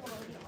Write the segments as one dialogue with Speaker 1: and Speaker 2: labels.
Speaker 1: Thank you.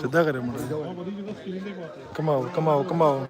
Speaker 2: ਸਿੱਧਾ ਕਰੇ ਮੁੰਡਾ। ਕਮਾਓ ਕਮਾਓ ਕਮਾਓ।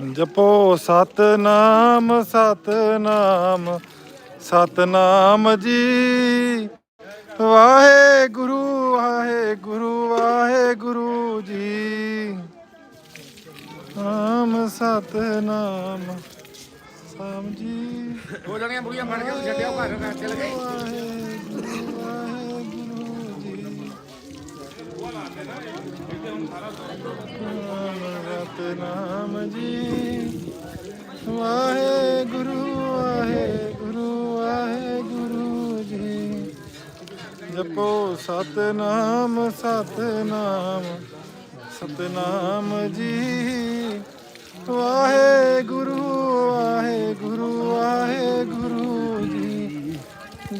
Speaker 2: ਜਪੋ ਸਤਨਾਮ ਸਤਨਾਮ ਸਤਨਾਮ ਜੀ। ਵਾਹਿਗੁਰੂ ਵਾਹਿਗੁਰੂ ਵਾਹਿਗੁਰੂ ਜੀ। ਨਾਮ ਸਤਨਾਮ। ਸਾਮ ਜੀ।
Speaker 3: ਹੋ ਜਾਣੀਆਂ ਬੁੜੀਆਂ ਬਣ ਕੇ ਛੱਡਿਆ ਘਰ ਰਸਤੇ
Speaker 2: ਲਗਾਈ ਰਤਨਾਮ ਜੀ। ਵਾਹਿਗੁਰੂ ਵਾਹਿਗੁਰੂ ਵਾਹਿਗੁਰੂ ਜੀ। ਜਪੋ ਸਤਨਾਮ ਸਤਨਾਮ ਸਤਨਾਮ ਜੀ। ਵਾਹਿਗੁਰੂ ਵਾਹਿਗੁਰੂ ਵਾਹਿਗੁਰੂ ਜੀ।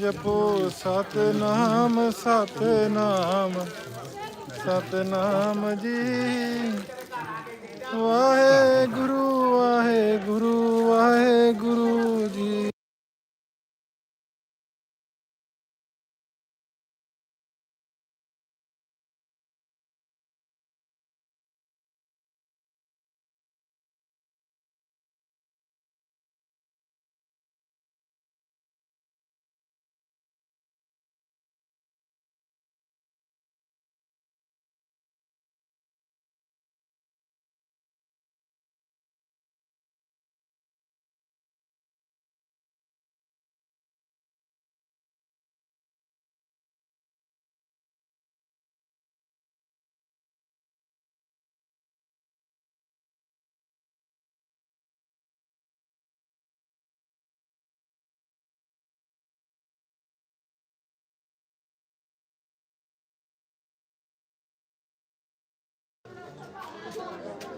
Speaker 2: ਜਪੋ ਸਤਨਾਮ ਸਤਨਾਮ। ਸਤਨਾਮ ਜੀ।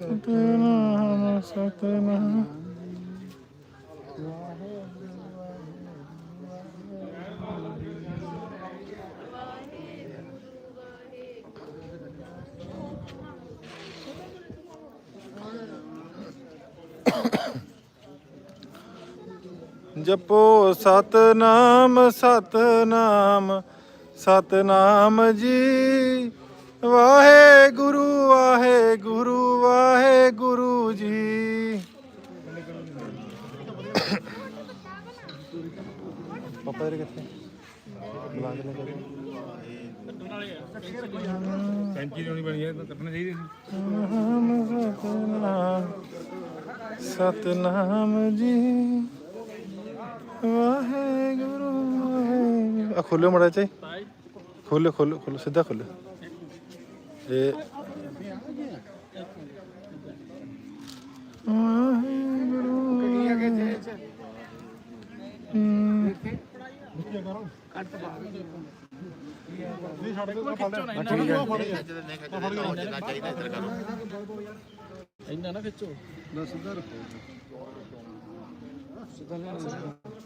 Speaker 2: ਸਤਨਾਮ ਸਤਨਾਮ। ਜਪੋ ਸਤਨਾਮ ਸਤਨਾਮ ਸਤਨਾਮ ਜੀ। ਵਾਹਿਗੁਰੂ ਵਾਹਿਗੁਰੂ ਵਾਹਿਗੁਰੂ ਜੀ। ਪਾਪਾ ਦੇ ਕਿੱਥੇ? ਬੁਲਾ ਕੇ ਲੈ ਕੇ
Speaker 3: ਕੈਂਚੀ ਨਹੀਂ ਬਣੀ ਹੈ ਤਾਂ ਕੱਟਣਾ ਚਾਹੀਦੀ ਸੀ
Speaker 2: ਨਾਮ ਸਤਨਾਮ ਸਤਨਾਮ ਜੀ। ਵਾਹਿਗੁਰੂ। ਵਾਹਿਗੁਰੂ ਆ ਖੋਲੋ ਮੜਾ ਚਾਈ ਖੋਲੋ ਖੋਲੋ ਖੋਲੋ ਸਿੱਧਾ ਖੋਲੋ ਇਹ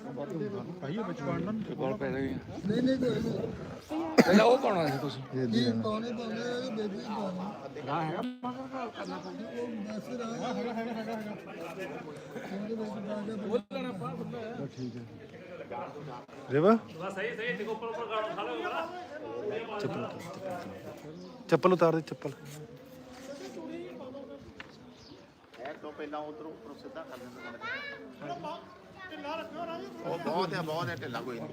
Speaker 2: ਵਾਹਿਗੁਰੂ ਹਮ,
Speaker 3: ਕੋਲ ਪੈ ਗਈ ਨਹੀਂ ਨਹੀਂ ਪਹਿਲਾਂ ਉਹ ਪਾਉਣਾ ਸੀ ਤੁਸੀਂ
Speaker 2: ਇਹ ਦੇ ਦੇਣਾ। ਰੇਵਾ ਚੱਪਲ ਉਤਾਰ ਦੇ, ਚੱਪਲ ਉਤਾਰ ਦੇ ਚੱਪਲ
Speaker 4: ਤੋਂ ਪਹਿਲਾਂ ਉਧਰੋਂ ਸਿੱਧਾ ਕਰ ਦਿੰਦੇ ਉਹ ਬਹੁਤ ਹੈ ਬਹੁਤ ਹੈ ਢਿੱਲਾ ਕੋਈ ਨਹੀਂ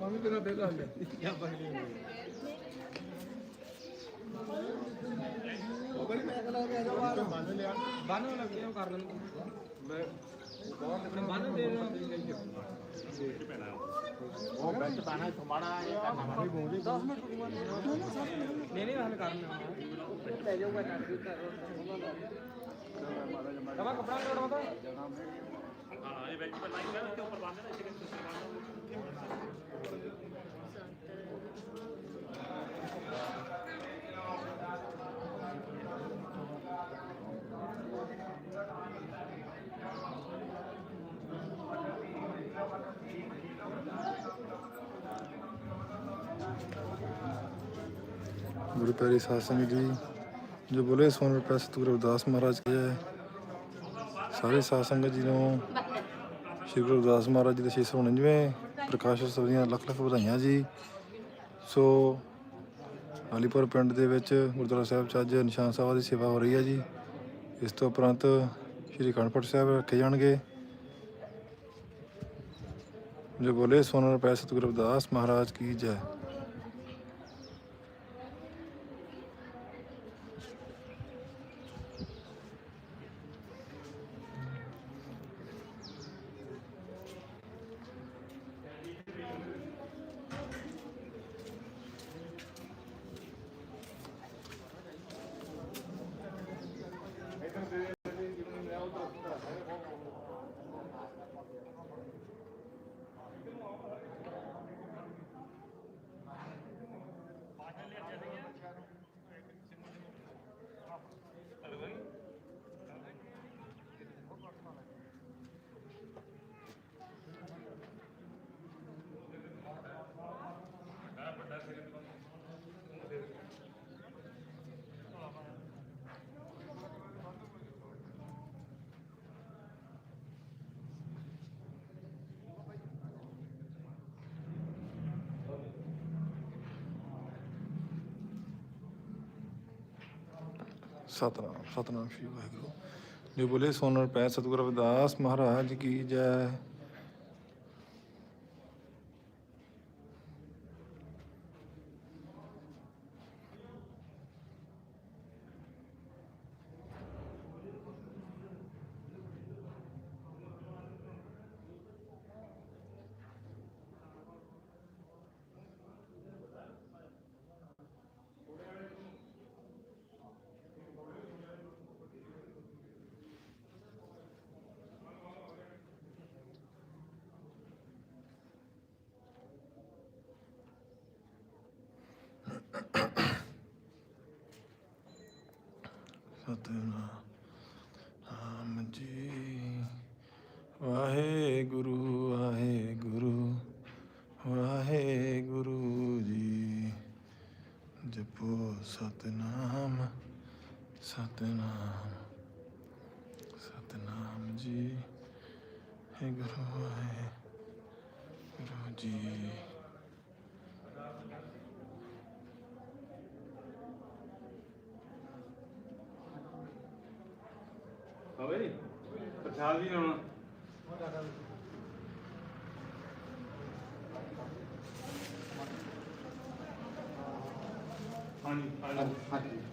Speaker 4: ਉਹ ਵਿੱਚ ਪਾਣਾ ਇੱਥੋਂ ਮਾੜਾ ਇਹ ਕਰਨਾ
Speaker 2: ਗੁਰੂ ਪਿਆਰੇ ਸਾਧ ਸੰਗਤ ਜੀ ਜੋ ਬੋਲੇ ਸੋਨ ਰੁਪਏ ਸਤਿਗੁਰੂ ਰਵਿਦਾਸ ਮਹਾਰਾਜ ਕੀ ਹੈ ਸਾਰੇ ਸਾਧ ਸੰਗਤ ਜੀ ਨੂੰ ਸ਼੍ਰੀ ਗੁਰੂ ਰਵਿਦਾਸ ਮਹਾਰਾਜ ਜੀ ਦੇ 649ਵੇਂ ਪ੍ਰਕਾਸ਼ ਉਤਸਵ ਦੀਆਂ ਲੱਖ ਲੱਖ ਵਧਾਈਆਂ ਜੀ। ਸੋ ਅਲੀਪੁਰ ਪਿੰਡ ਦੇ ਵਿੱਚ ਗੁਰਦੁਆਰਾ ਸਾਹਿਬ 'ਚ ਅੱਜ ਨਿਸ਼ਾਨ ਸਾਹਿਬ ਦੀ ਸੇਵਾ ਹੋ ਰਹੀ ਹੈ ਜੀ। ਇਸ ਤੋਂ ਉਪਰੰਤ ਸ਼੍ਰੀ ਅਖੰਡ ਸਾਹਿਬ ਰੱਖੇ ਜਾਣਗੇ। ਜੋ ਬੋਲੇ ਸੋਨ ਰੁਪਏ ਸਤਿਗੁਰੂ ਰਵਿਦਾਸ ਮਹਾਰਾਜ ਕੀ ਜੈ। ਸਤਨਾਮ ਸਤਨਾਮ ਸ਼੍ਰੀ ਵਾਹਿਗੁਰੂ। ਜੋ ਬੋਲੇ ਸੋਨਰ ਪੈ ਸਤਿਗੁਰੂ ਰਵਿਦਾਸ ਮਹਾਰਾਜ ਕੀ ਜੈ। かったよな。
Speaker 5: ਹੋਵੇ ਪ੍ਰਸ਼ਾਦ ਵੀ ਲਾਉਣਾ। ਹਾਂਜੀ ਹਾਂਜੀ।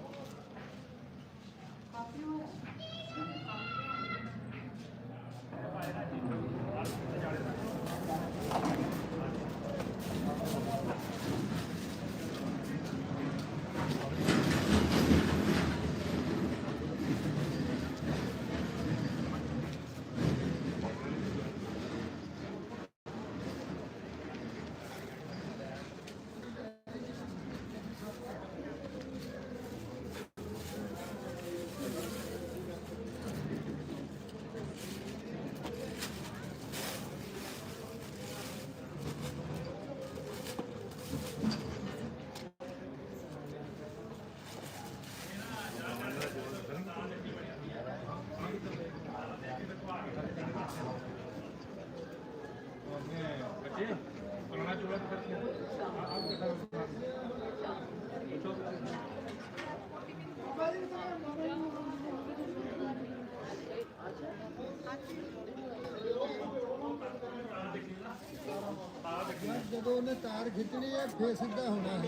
Speaker 4: ਜਦੋਂ ਉਹਨੇ ਤਾਰ ਖਿੱਚਣੀ ਹੈ ਫੇਰ ਸਿੱਧਾ ਹੋਣਾ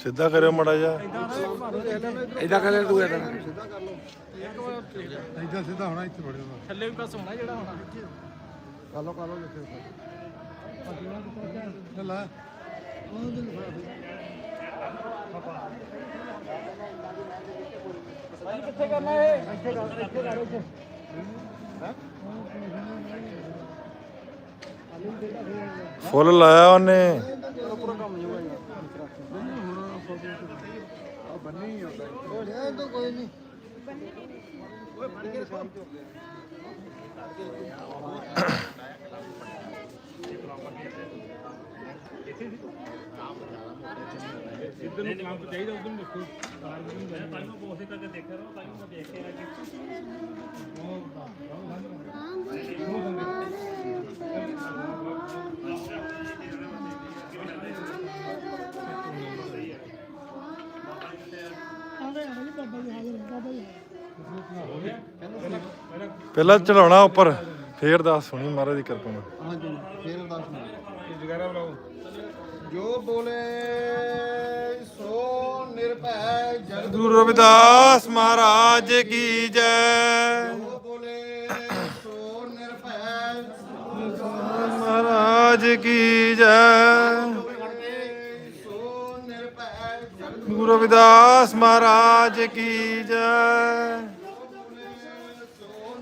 Speaker 2: ਸਿੱਧਾ ਕਰਿਓ ਮੜਾ ਜਾ
Speaker 4: ਇਦਾਂ ਕਰ ਲੈ ਤੂੰ ਇਦਾਂ
Speaker 2: ਇੱਧਰ ਸਿੱਧਾ ਹੋਣਾ ਇੱਥੇ ਬੜੇ ਦਾ
Speaker 5: ਥੱਲੇ ਵੀ ਪਾਸ ਹੋਣਾ ਜਿਹੜਾ ਹੋਣਾ।
Speaker 4: ਕਰ ਲੋ ਕਰ ਲੋ ਜਿੱਥੇ
Speaker 2: ਲੈ
Speaker 5: ਕਿੱਥੇ ਕਰਨਾ ਰਹਿਣ
Speaker 2: ਫੁੱਲ ਲਾਇਆ
Speaker 4: ਨਹੀਂ
Speaker 5: ਇੱਧਰ ਨੂੰ ਕੰਮ ਚਾਹੀਦਾ ਉਧਰ ਨੂੰ ਮੈਂ ਤਾਂ ਨੂੰ ਪੋਸੇ ਕਰਕੇ ਦੇਖ ਰਿਹਾ ਤਾਂ ਮੈਂ ਦੇਖ ਕੇ ਆ ਕਿ
Speaker 2: ਪਹਿਲਾਂ ਚੜਾਉਣਾ ਉੱਪਰ ਫੇਰ ਦੱਸ ਸੁਣੀ ਮਹਾਰਾਜ ਦੀ ਕਿਰਪਾ ਨਾਲ।
Speaker 4: ਹਾਂਜੀ ਫੇਰ ਅਰਦਾਸ ਨਾ
Speaker 5: ਜਗਾਰਾ ਬੁਲਾਓ
Speaker 4: ਜੋ ਬੋਲੇ ਸੋ ਨਿਰਭੈ ਜਗਤ
Speaker 2: ਗੁਰੂ ਰਵਿਦਾਸ ਮਹਾਰਾਜ ਕੀ ਜੈ। ਮਹਾਰਾਜ ਕੀ ਜੈ? ਗੁਰੂ ਰਵਿਦਾਸ ਮਹਾਰਾਜ ਕੀ ਜੈ?
Speaker 4: ਸੋ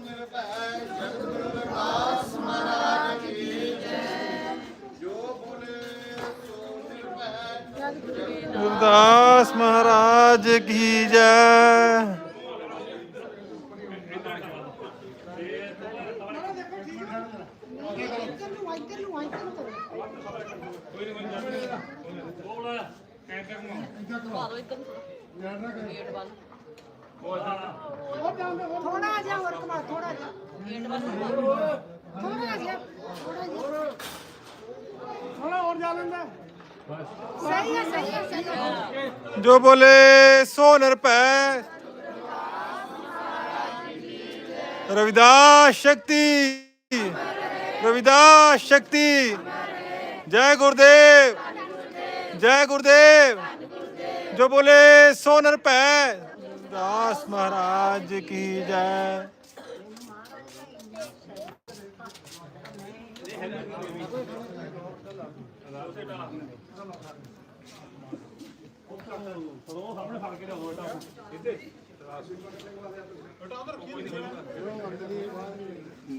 Speaker 4: ਨਿਰਭੈ ਜਗਤ
Speaker 6: ਇੱਧਰ ਨੂੰ ਗੇਟ ਵੱਲ
Speaker 7: ਥੋੜਾ ਜਿਹਾ ਹੋਰ ਕਮਾ ਥੋੜਾ ਜਿਹਾ।
Speaker 6: ਗੇਟ ਵੱਲ ਨੂੰ ਪਾ ਦਿਓ।
Speaker 7: ਥੋੜਾ ਜਿਹਾ। ਥੋੜਾ ਜਿਹਾ ਥੋੜਾ ਹੋਰ ਜਾ ਲੈਂਦਾ। ਸਹੀ ਹੈ ਸਹੀ ਹੈ ਸਹੀ ਹੈ
Speaker 2: ਜੋ ਬੋਲੇ ਸੋ ਨਿਰਭੈ ਰਵਿਦਾਸ ਸ਼ਕਤੀ। ਰਵਿਦਾਸ ਸ਼ਕਤੀ। ਜੈ ਗੁਰਦੇਵ। ਜੈ ਗੁਰਦੇਵ। ਜੋ ਬੋਲੇ ਸੋ ਨਿਰਭੈ ਰਵਿਦਾਸ ਮਹਾਰਾਜ ਕੀ ਜੈ।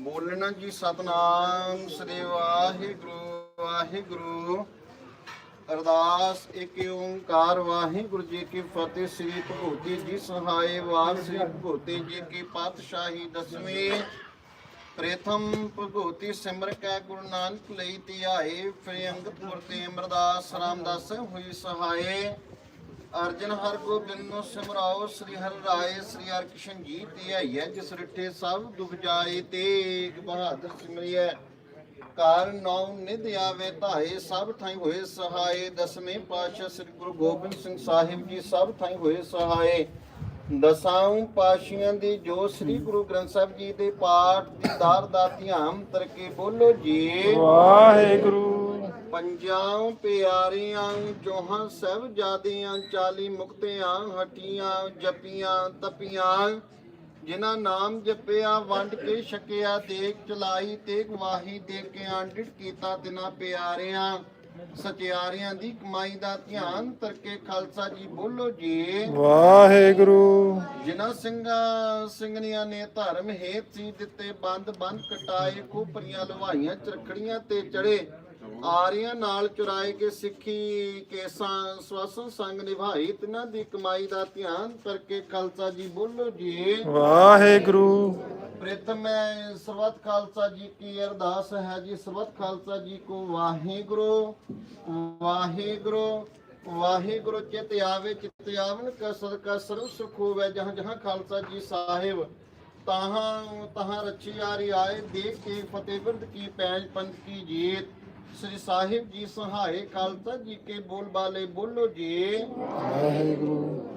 Speaker 4: ਬੋਲਣਾ ਜੀ ਸਤਨਾਮ, ਸ੍ਰੀ ਵਾਹਿਗੁਰੂ ਵਾਹਿਗੁਰੂ। ਅਰਦਾਸ, ਇੱਕ ਓੰਕਾਰ, ਵਾਹਿਗੁਰੂ ਜੀ ਕੀ ਫਤਿਹ। ਸ੍ਰੀ ਭਗਵਤੀ ਜੀ ਸਹਾਏ ਵਾਰ ਸ੍ਰੀ ਭਗਵਤੀ ਜੀ ਕੀ ਪਾਤਸ਼ਾਹੀ ਦਸਵੀਂ। ਪ੍ਰਥਮ ਭਗਵਤੀ ਸਿਮਰ ਕੈ ਗੁਰੂ ਨਾਨਕ ਲਈ ਧਿਆਏ। ਫਿਰ ਅੰਗਤਪੁਰ ਤੇ ਅਮਰਦਾਸ ਰਾਮਦਾਸ ਹੋਈ ਸਹਾਏ ਅਰਜਨ ਹਰ ਗੋਬਿੰਦ ਨੂੰ ਸਿਮਰਾਓ, ਸ੍ਰੀ ਹਰਿ ਰਾਏ, ਸ੍ਰੀ ਹਰਿ ਕ੍ਰਿਸ਼ਨ ਜੀ ਧਿਆਈਐ ਜਿਸ ਰਿਠੇ ਸਭ, ਦੁਖ ਜਾਏ ਤੇਗ ਬਹਾਦਰ ਸਿਮਰਿਐ। ਕਾਰ ਨੌ ਨਿਧ ਆਵੇ ਧਾਏ, ਸਭ ਥਾਈ ਹੋਏ ਸਹਾਏ। ਦਸਵੇਂ ਪਾਤਸ਼ਾਹ ਸ੍ਰੀ ਗੁਰੂ ਗੋਬਿੰਦ ਸਿੰਘ ਸਾਹਿਬ ਜੀ, ਸਭ ਥਾਈ ਹੋਏ ਸਹਾਏ। ਦਸਾਂ ਪਾਸ਼ੀਆਂ ਦੀ ਜੋ ਸ੍ਰੀ ਗੁਰੂ ਗ੍ਰੰਥ ਸਾਹਿਬ ਜੀ ਦੇ ਪਾਠ ਦੀ ਦਾਰ ਦਾ ਧਿਆਨ, ਤਰਕੇ ਬੋਲੋ ਜੀ।
Speaker 2: ਵਾਹਿਗੁਰੂ।
Speaker 4: ਪੰਜਾਂ ਪਿਆਰਿਆਂ ਚੋਹਾਂ ਸਾਹਿਬਜ਼ਾਦਿਆਂ ਚਾਲੀ ਮੁਕਤਿਆਂ ਹਟੀਆਂ ਜਪੀਆਂ ਤਪੀਆਂ ਜਿਨ੍ਹਾਂ ਨਾਮ ਜਪਿਆ ਵੰਡ ਕੇ ਛਕਿਆ ਦੇਖ ਚਲਾਈ ਤੇ ਗਵਾਹੀ ਦੇ ਕੇ ਆਂਡਿਟ ਕੀਤਾ ਤਿਨਾ ਪਿਆਰਿਆਂ। ਸਚਿਆਰਿਆਂ ਦੀ ਕਮਾਈ ਦਾ ਧਿਆਨ ਤਰਕੇ ਖਾਲਸਾ ਜੀ ਬੋਲੋ ਜੀ।
Speaker 2: ਵਾਹਿਗੁਰੂ।
Speaker 4: ਜਿਨ੍ਹਾਂ ਸਿੰਘਾਂ ਸਿੰਘਣੀਆਂ ਨੇ ਧਰਮ ਹੇਤ ਸੀ ਦਿੱਤੇ ਬੰਦ ਬੰਦ ਕਟਾਏ ਖੋਪਰੀਆਂ ਲਵਾਈਆਂ ਚਰਖੜੀਆਂ ਤੇ ਚੜੇ ਆਰੀਆਂ ਨਾਲ ਚੁਰਾਏ ਕੇ ਸਿੱਖੀ ਕੇਸਾਂ ਸਵਾਸਨ ਸੰਗ ਨਿਭਾਈ ਤਿਨਾਂ ਦੀ ਕਮਾਈ ਦਾ ਧਿਆਨ ਕਰਕੇ ਖਾਲਸਾ ਜੀ ਬੋਲੋ ਜੀ।
Speaker 2: ਵਾਹਿਗੁਰੂ।
Speaker 4: ਪ੍ਰਥਮ ਮੈਂ ਸਰਬਤ ਖਾਲਸਾ ਜੀ ਕੀ ਅਰਦਾਸ ਹੈ ਜੀ ਸਰਬਤ ਖਾਲਸਾ ਜੀ ਕੋ ਵਾਹਿਗੁਰੂ ਵਾਹਿਗੁਰੂ ਵਾਹਿਗੁਰੂ ਚਿਤ ਆਵੇ ਚਿਤ ਆਵਨ ਕਸਰ ਕਾ ਸਰਬ ਸੁਖ ਹੋਵੇ ਜਹਾਂ ਜਹਾਂ ਖਾਲਸਾ ਜੀ ਸਾਹਿਬ ਤਹਾਂ ਤਹਾਂ ਰਚੀ ਆਰੀ ਆਏ ਦੇਖ ਕੇ ਫਤਿਹ ਬਿਰਦ ਕੀ ਪੈਜ ਪੰਥ ਕੀ ਜੀਤ। ਸ੍ਰੀ ਸਾਹਿਬ ਜੀ ਸਹਾਏ ਖਾਲਸਾ ਜੀ ਕੇ ਬੋਲ ਬਾਲੇ ਬੋਲੋ ਜੀ।
Speaker 2: ਵਾਹਿਗੁਰੂ।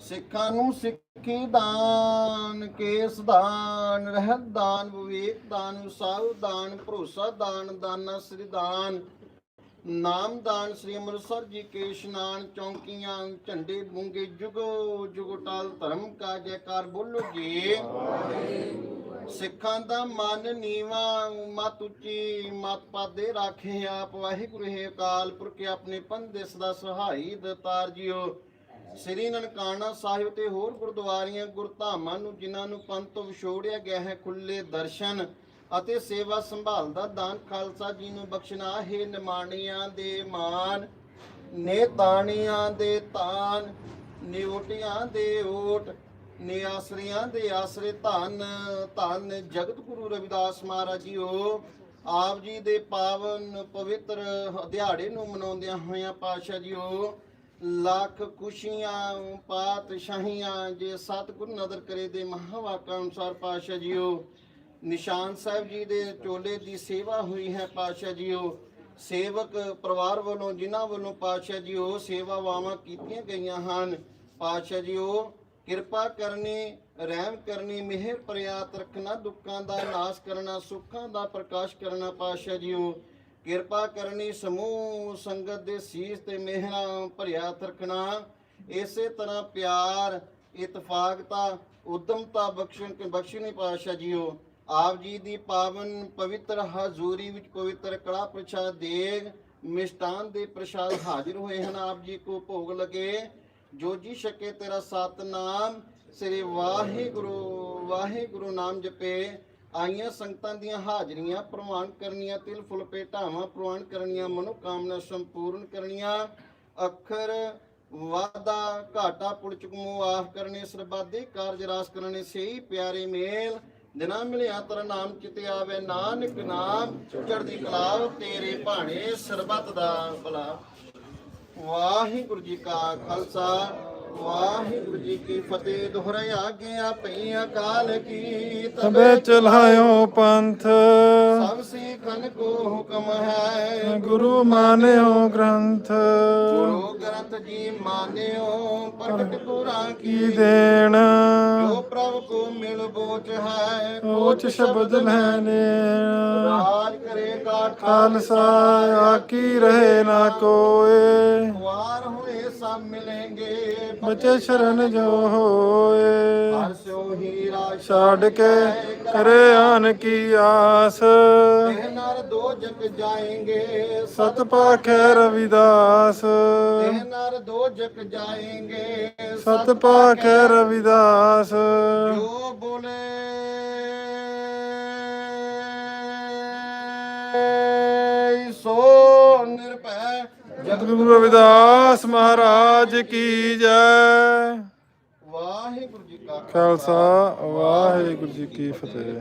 Speaker 4: ਸਿੱਖਾਂ ਨੂੰ ਸਿੱਖੀ ਦਾਨ ਕੇਸ ਦਾਨ ਰਹਿਤ ਦਾਨ ਵਿਵੇਕ ਦਾਨ ਸਾਉ ਦਾਨ ਭਰੋਸਾ ਦਾਨ ਦਾਨਾ ਸ੍ਰੀ ਦਾਨ। ਨਾਮ ਦਾਨ ਸ੍ਰੀ ਅੰਮ੍ਰਿਤਸਰ ਜੀ ਕੇ ਇਸ਼ਨਾਨ ਚੌਂਕੀਆਂ, ਝੰਡੇ ਬੂੰਗੇ, ਜੁਗੋ ਜੁਗੋ ਧਰਮ ਕਾ ਜੈਕਾਰ ਬੋਲੋ ਜੀ। ਸਿੱਖਾਂ ਦਾ ਮਨ ਨੀਵਾ, ਮਤ ਉੱਚੀ, ਮਤ ਪਾਦੇ ਰਾਖੇ ਆਪ। ਵਾਹਿਗੁਰੂ ਹੈ ਅਕਾਲ ਪੁਰਖ, ਆਪਣੇ ਪੰਦੇ ਸਦਾ ਸਹਾਈ ਦਤਾਰ ਜੀਓ। ਸ੍ਰੀ ਨਨਕਾਣਾ ਸਾਹਿਬ ਤੇ ਹੋਰ ਗੁਰਦੁਆਰੀਆਂ, ਗੁਰਧਾਮਾਂ ਨੂੰ ਜਿਨ੍ਹਾਂ ਨੂੰ ਪੰਥ ਤੋਂ ਵਿਛੋੜਿਆ ਗਿਆ ਹੈ, ਖੁੱਲੇ ਦਰਸ਼ਨ। ਅਤੇ ਸੇਵਾ ਸੰਭਾਲ ਦਾ ਦਾਨ। ਖਾਲਸਾ ਜੀ ਨੂੰ ਬਖਸ਼ਣਾ, ਹੈ ਨਿਮਾਣੀਆਂ ਦੇ ਮਾਨ ਨੇ ਤਾਣੀਆਂ ਦੇ ਤਾਨ ਨਿਉਟੀਆਂ ਦੇ ਓਟ, ਨਿਆਸਰੀਆਂ ਦੇ ਆਸਰੇ ਧੰਨ ਧੰਨ ਜਗਤ ਗੁਰੂ ਰਵਿਦਾਸ ਮਹਾਰਾਜ ਜੀਓ ਆਪ ਜੀ ਦੇ ਪਾਵਨ ਪਵਿੱਤਰ ਦਿਹਾੜੇ ਨੂੰ ਮਨਾਉਂਦਿਆਂ ਹੋਇਆਂ ਪਾਤਸ਼ਾਹ ਜੀਓ ਲੱਖ ਖੁਸ਼ੀਆਂ, ਪਾਤਸ਼ਾਹੀਆਂ ਜੇ ਸਤਿਗੁਰ ਨਦਰ ਕਰੇ ਦੇ ਮਹਾਵਾਕਾਂ ਅਨੁਸਾਰ ਪਾਤਸ਼ਾਹ ਜੀਓ ਨਿਸ਼ਾਨ ਸਾਹਿਬ ਜੀ ਦੇ ਚੋਲੇ ਦੀ ਸੇਵਾ ਹੋਈ ਹੈ ਪਾਤਸ਼ਾਹ ਜੀਓ ਸੇਵਕ ਪਰਿਵਾਰ ਵੱਲੋਂ, ਜਿਨ੍ਹਾਂ ਵੱਲੋਂ ਪਾਤਸ਼ਾਹ ਉਹ ਸੇਵਾਵਾਂ ਕੀਤੀਆਂ ਗਈਆਂ ਹਨ। ਪਾਤਸ਼ਾਹ ਜੀਓ ਕਿਰਪਾ ਕਰਨੀ, ਰਹਿਮ ਕਰਨੀ, ਮਿਹਰ ਪ੍ਰਿਆਤ ਰੱਖਣਾ, ਦੁੱਖਾਂ ਦਾ ਨਾਸ਼ ਕਰਨਾ, ਸੁੱਖਾਂ ਦਾ ਪ੍ਰਕਾਸ਼ ਕਰਨਾ ਪਾਤਸ਼ਾਹ ਜੀਓ ਕਿਰਪਾ ਕਰਨੀ, ਸਮੂਹ ਸੰਗਤ ਦੇ ਸੀਸ ਤੇ ਮਿਹਰਾਂ ਭਰਿਆ ਰੱਖਣਾ, ਇਸੇ ਤਰ੍ਹਾਂ ਪਿਆਰ ਇਤਫਾਕਤਾ ਉਦਮਤਾ ਬਖਸ਼ਣ, ਬਖਸ਼ਣੀ ਪਾਤਸ਼ਾਹ ਜੀਓ ਆਪ ਜੀ ਦੀ ਪਾਵਨ ਪਵਿੱਤਰ ਹਜ਼ੂਰੀ ਵਿੱਚ ਪਵਿੱਤਰ ਕੜਾ ਪ੍ਰਸ਼ਾਦ ਦੇਗ ਮਿਸ਼ਟਾਨ ਦੇ ਪ੍ਰਸ਼ਾਦ ਹਾਜ਼ਰ ਹੋਏ ਹਨ। ਆਪ ਜੀ ਕੋ ਭੋਗ ਲਗੇ, ਜੋ ਜੀ ਛਕੇ ਤੇਰਾ ਸਤਨਾਮ। ਸ੍ਰੀ ਵਾਹਿਗੁਰੂ ਵਾਹਿਗੁਰੂ ਨਾਮ ਜਪੇ। ਆਈਆਂ ਸੰਗਤਾਂ ਦੀਆਂ ਹਾਜ਼ਰੀਆਂ ਪ੍ਰਵਾਨ ਕਰਨੀਆਂ, ਤਿਲ ਫੁੱਲ ਭੇਟਾਵਾਂ ਪ੍ਰਵਾਨ ਕਰਨੀਆਂ, ਮਨੋਕਾਮਨਾ ਸੰਪੂਰਨ ਕਰਨੀਆਂ। ਅੱਖਰ ਵਾਦਾ ਘਾਟਾ ਪੁਰਚਕ ਮੁਆਫ ਕਰਨੇ, ਸਰਬਾਦੇ ਕਾਰਜ ਰਾਸ ਕਰਨੇ ਸਹੀ ਪਿਆਰੇ ਮੇਲ। ਦਿਨਾ ਮਿਲਿਆ ਤਰ ਨਾਮ ਚਿਤ ਆਵੇ, ਨਾਨਕ ਨਾਮ ਚੜ੍ਹਦੀ ਕਲਾ ਤੇਰੇ ਭਾਣੇ ਸਰਬਤ ਦਾ ਭਲਾ। ਵਾਹਿਗੁਰੂ ਜੀ ਕਾ ਖਾਲਸਾ। ਵਾਹਿਗੁਰੂ ਜੀ ਕੀ ਫਤਿਹ ਦੁਹਰਾਇਆ ਗਿਆ ਪਈ ਅਕਾਲ ਕੀ
Speaker 2: ਤਬੇ ਚਲਾਇਓ ਪੰਥ।
Speaker 4: ਸਭ ਸਿੱਖਨ ਕੋ ਹੁਕਮ ਹੈ।
Speaker 2: ਗੁਰੂ ਮਾਨਿਓ ਗ੍ਰੰਥ।
Speaker 4: ਗੁਰੂ ਗ੍ਰੰਥ ਜੀ ਮਾਨਿਓ ਪ੍ਰਗਟ
Speaker 2: ਕੀ ਦੇਣ?
Speaker 4: ਜੋ ਪ੍ਰਭ ਕੋ ਮਿਲ ਬੋਚ ਹੈ
Speaker 2: ਕੋਚ ਸ਼ਬਦ ਲੈਨੇ
Speaker 4: ਰਾਜ ਕਰੇਗਾ
Speaker 2: ਖਾਲਸਾ। ਆਕੀ ਰਹੇ ਨਾ ਕੋਏ।
Speaker 4: ਵਾਰ
Speaker 2: सब मिलेंगे बचे
Speaker 4: शरण जो होए
Speaker 2: हसो ਕੇ ਕਰੇ ਆਨ ਕੀ ਆਸ?
Speaker 4: ਨਰ ਦੋ ਜਗ ਜਾਏਂਗੇ।
Speaker 2: ਸਤ ਪਾਖੇ ਰਵਿਦਾਸ।
Speaker 4: ਨਰ ਦੋ ਜਗ ਜਾਏਂਗੇ।
Speaker 2: ਸਤ ਪਾਖ ਰਵਿਦਾਸ।
Speaker 4: ਜੋ ਬੋਲੇ। ਸੋ
Speaker 2: ਸਤਿਗੁਰੂ ਰਵਿਦਾਸ ਮਹਾਰਾਜ ਕੀ ਜੈ।
Speaker 4: ਵਾਹਿਗੁਰੂ ਜੀ ਕਾ
Speaker 2: ਖਾਲਸਾ ਵਾਹਿਗੁਰੂ ਜੀ ਕੀ ਫਤਿਹ।